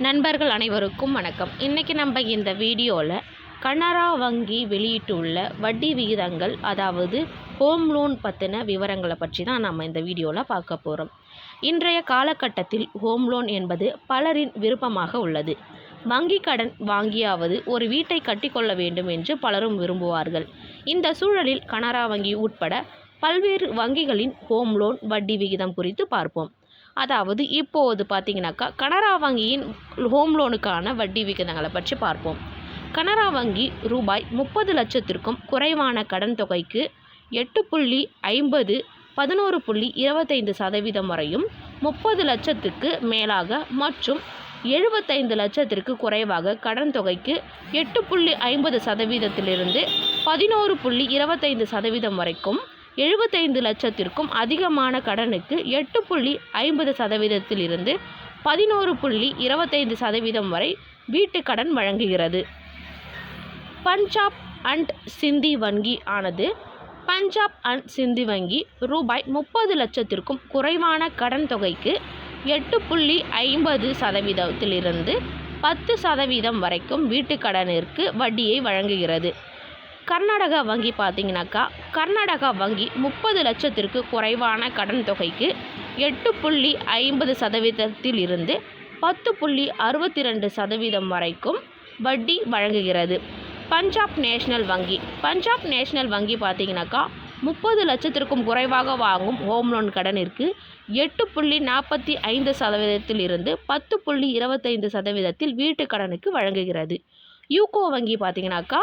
நண்பர்கள் அனைவருக்கும் வணக்கம். இன்றைக்கி நம்ம இந்த வீடியோவில் கனரா வங்கி வெளியிட்டுள்ள வட்டி விகிதங்கள் அதாவது ஹோம் லோன் பற்றின விவரங்களை பற்றி தான் நம்ம இந்த வீடியோவில் பார்க்க போகிறோம் இன்றைய காலகட்டத்தில் ஹோம் லோன் என்பது பலரின் விருப்பமாக உள்ளது. வங்கி கடன் வாங்கியாவது ஒரு வீட்டை கட்டிக்கொள்ள வேண்டும் என்று பலரும் விரும்புவார்கள். இந்த சூழலில் கனரா வங்கி உட்பட பல்வேறு வங்கிகளின் ஹோம் லோன் வட்டி விகிதம் குறித்து பார்ப்போம். அதாவது இப்போது பார்த்தீங்கன்னாக்கா கனரா வங்கியின் ஹோம் லோனுக்கான வட்டி விகிதங்களை பற்றி பார்ப்போம். கனரா வங்கி ரூபாய் முப்பது லட்சத்திற்கும் குறைவான கடன் தொகைக்கு எட்டு புள்ளி ஐம்பது பதினோரு புள்ளி இருபத்தைந்து சதவீதம் வரையும் முப்பது லட்சத்துக்கு மேலாக மற்றும் எழுபத்தைந்து லட்சத்திற்கு குறைவாக கடன் தொகைக்கு எட்டு புள்ளி ஐம்பது சதவீதத்திலிருந்து பதினோரு புள்ளி இருபத்தைந்து சதவீதம் வரைக்கும் எழுபத்தைந்து லட்சத்திற்கும் அதிகமான கடனுக்கு எட்டு புள்ளி ஐம்பது சதவீதத்திலிருந்து பதினோரு புள்ளி இருபத்தைந்து சதவீதம் வரை வீட்டுக் கடன் வழங்குகிறது. பஞ்சாப் அண்ட் சிந்தி வங்கி ஆனது பஞ்சாப் அண்ட் சிந்தி வங்கி ரூபாய் முப்பது லட்சத்திற்கும் குறைவான கடன் தொகைக்கு எட்டு புள்ளி ஐம்பது சதவீதத்திலிருந்து பத்து சதவீதம் வரைக்கும் வீட்டுக் கடனிற்கு வட்டியை வழங்குகிறது. கர்நாடகா வங்கி பார்த்தீங்கன்னாக்கா கர்நாடகா வங்கி முப்பது லட்சத்திற்கு குறைவான கடன் தொகைக்கு எட்டு புள்ளி ஐம்பது சதவீதத்தில் இருந்து பத்து புள்ளி அறுபத்தி ரெண்டு சதவீதம் வரைக்கும் வட்டி வழங்குகிறது. பஞ்சாப் நேஷனல் வங்கி பஞ்சாப் நேஷனல் வங்கி பார்த்தீங்கன்னாக்கா முப்பது லட்சத்திற்கும் குறைவாக வாங்கும் ஹோம் லோன் கடனிற்கு எட்டு புள்ளி நாற்பத்தி ஐந்து சதவீதத்தில் இருந்து பத்து புள்ளி இருபத்தைந்து சதவீதத்தில் வீட்டு கடனுக்கு வழங்குகிறது. யூகோ வங்கி பார்த்தீங்கன்னாக்கா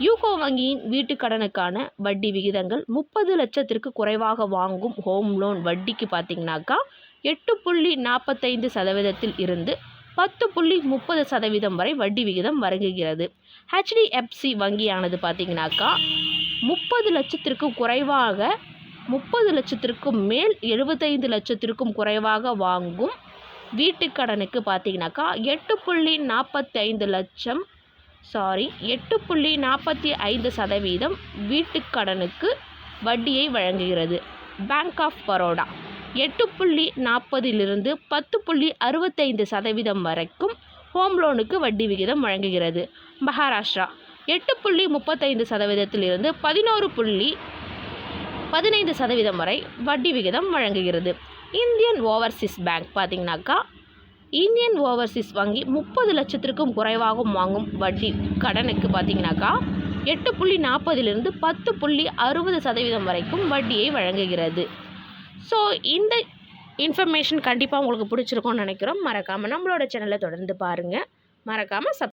யூகோ வங்கியின் வீட்டுக் கடனுக்கான வட்டி விகிதங்கள் முப்பது லட்சத்திற்கு குறைவாக வாங்கும் ஹோம் லோன் வட்டிக்கு பார்த்திங்கனாக்கா எட்டு புள்ளி நாற்பத்தைந்து சதவீதத்தில் இருந்து பத்து புள்ளி முப்பது சதவீதம் வரை வட்டி விகிதம் வழங்குகிறது. ஹெச்டிஎஃப்சி வங்கியானது பார்த்தீங்கன்னாக்கா முப்பது லட்சத்திற்கும் குறைவாக முப்பது லட்சத்திற்கும் மேல் எழுபத்தைந்து லட்சத்திற்கும் குறைவாக வாங்கும் வீட்டுக் கடனுக்கு எட்டு புள்ளி நாற்பத்தைந்து லட்சம் சாரி எட்டு புள்ளி நாற்பத்தி ஐந்து சதவீதம் வீட்டுக் கடனுக்கு வட்டியை வழங்குகிறது. பேங்க் ஆஃப் பரோடா எட்டு புள்ளி நாற்பதிலிருந்து பத்து புள்ளி அறுபத்தைந்து சதவீதம் வரைக்கும் ஹோம் லோனுக்கு வட்டி விகிதம் வழங்குகிறது. மகாராஷ்டிரா எட்டு புள்ளி முப்பத்தைந்து சதவீதத்திலிருந்து பதினோரு புள்ளி பதினைந்து சதவீதம் வரை வட்டி விகிதம் வழங்குகிறது. இந்தியன் ஓவர்சீஸ் பேங்க் பார்த்திங்கனாக்கா இந்தியன் ஓவர்சீஸ் வங்கி முப்பது லட்சத்திற்கும் குறைவாக வாங்கும் வட்டி கடனுக்கு பார்த்தீங்கன்னாக்கா எட்டு புள்ளி நாற்பதிலிருந்து பத்து புள்ளி அறுபது சதவீதம் வரைக்கும் வட்டியை வழங்குகிறது. ஸோ இந்த இன்ஃபர்மேஷன் கண்டிப்பாக உங்களுக்கு பிடிச்சிருக்கும்னு நினைக்கிறோம். மறக்காமல் நம்மளோட சேனலை தொடர்ந்து பாருங்கள் மறக்காமல் சப்